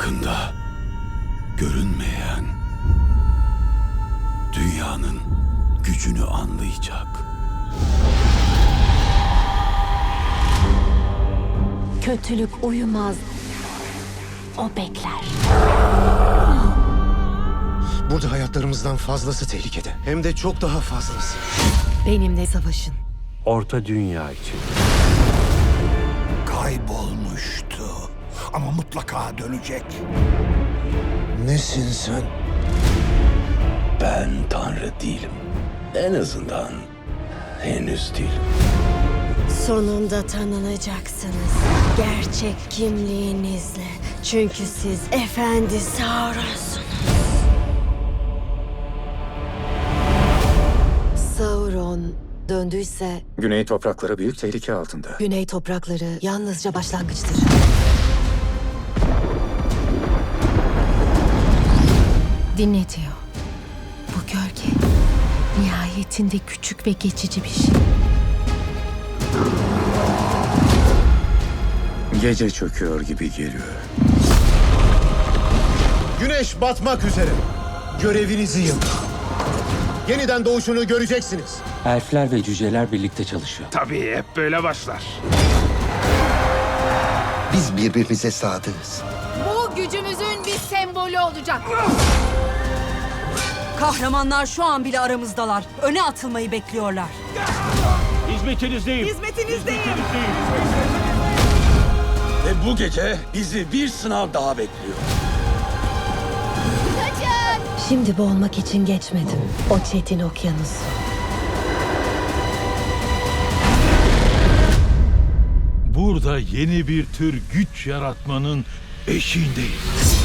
Yakında görünmeyen dünyanın gücünü anlayacak. Kötülük uyumaz. O bekler. Burada hayatlarımızdan fazlası tehlikede. Hem de çok daha fazlası. Benimle savaşın. Orta Dünya için. Mutlaka dönecek. Nesin sen? Ben Tanrı değilim. En azından henüz değilim. Sonunda tanınacaksınız. Gerçek kimliğinizle. Çünkü siz Efendi Sauron'sunuz. Sauron döndüyse Güney toprakları büyük tehlike altında. güney toprakları yalnızca başlangıçtır. Dinle diyor. Bu gölge nihayetinde küçük ve geçici bir şey. Gece çöküyor gibi geliyor. Güneş batmak üzere. Görevinizi yapın. Yeniden doğuşunu göreceksiniz. Elfler ve cüceler birlikte çalışıyor. Tabii hep böyle başlar. Biz birbirimize sadığız. Bu gücümüzün bir sembolü olacak. Kahramanlar şu an bile aramızdalar. Öne atılmayı bekliyorlar. Hizmetinizdeyim. Hizmetinizdeyim. Ve bu gece bizi bir sınav daha bekliyor. Şimdi boğulmak için geçmedim. O çetin okyanus. Burada yeni bir tür güç yaratmanın eşiğindeyiz.